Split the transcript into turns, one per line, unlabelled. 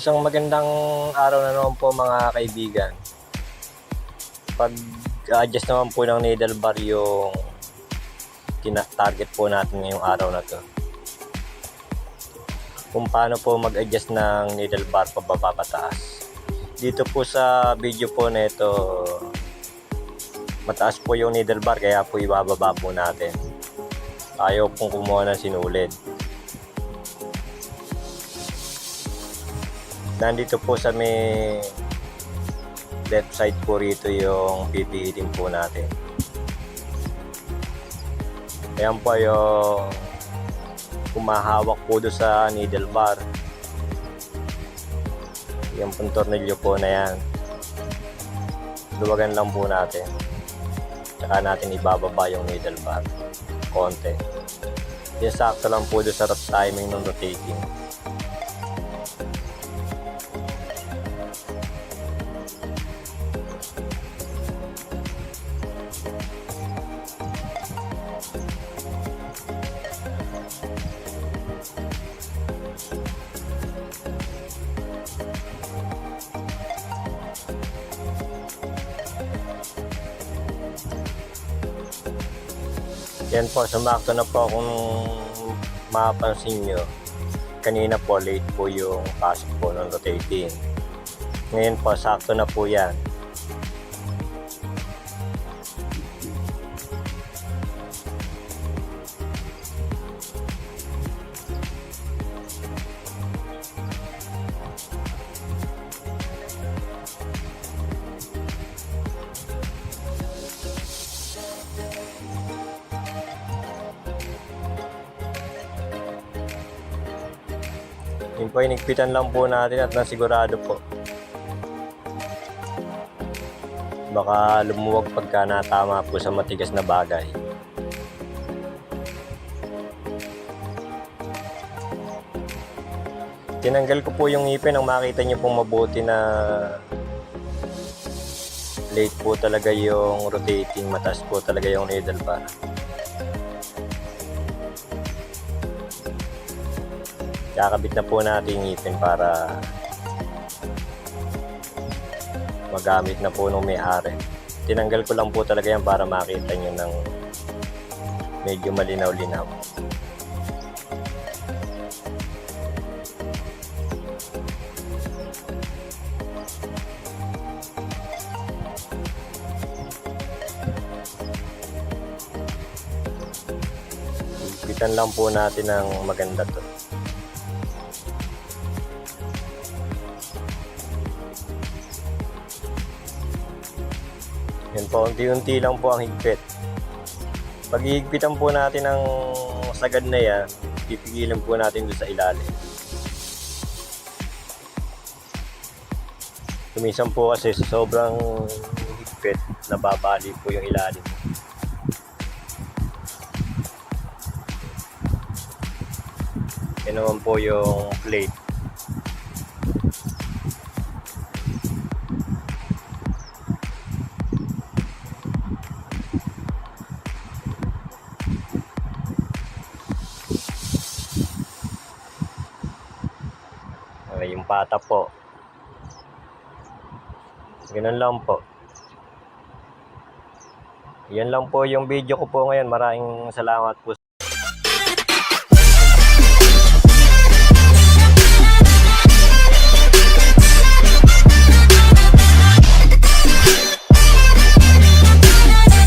Isang magandang araw na naman po mga kaibigan. Pag adjust naman po ng needle bar yung target po natin ngayong araw na to. Kung paano po mag-adjust ng needle bar pababa pataas. Dito po sa video po na ito, mataas po yung needle bar kaya po ibababa po natin. Ayaw pong kumuha ng sinulid. Nandito po sa may left side po rito yung pipilitin po natin. Ayan po yung kumahawak po doon sa needle bar. Yung pong tornilyo po na yan. Luwagan lang po natin. Tsaka natin ibababa yung needle bar. Konti. Yung sakto lang po doon sa timing ng rotating. Yan po, sumakto na po kung mapapansin nyo. Kanina po, late po yung pasok po ng rotating. Ngayon po, sakto na po yan. Yung po, inigpitan lang po natin at nasigurado po. Baka lumuwag pagka natama po sa matigas na bagay. Tinanggal ko po yung ngipin ang makita niyo pong mabuti na late po talaga yung rotating matas po talaga yung needle bar. Kakabit na po natin ngipin para magamit na po nung may-ari. Tinanggal ko lang po talaga yan para makita nyo ng medyo malinaw-linaw. Ipitan lang po natin ng maganda to. Yan po, unti-unti lang po ang higpit. Pag higpitan po natin ang sagad na yan, pipigilan po natin doon sa ilalim. Tumisan po kasi sa sobrang higpit, nababali po yung ilalim. Yan naman po yung plate. Okay, yung pata po. Ganun lang po. Yan lang po yung video ko po ngayon. Maraming salamat po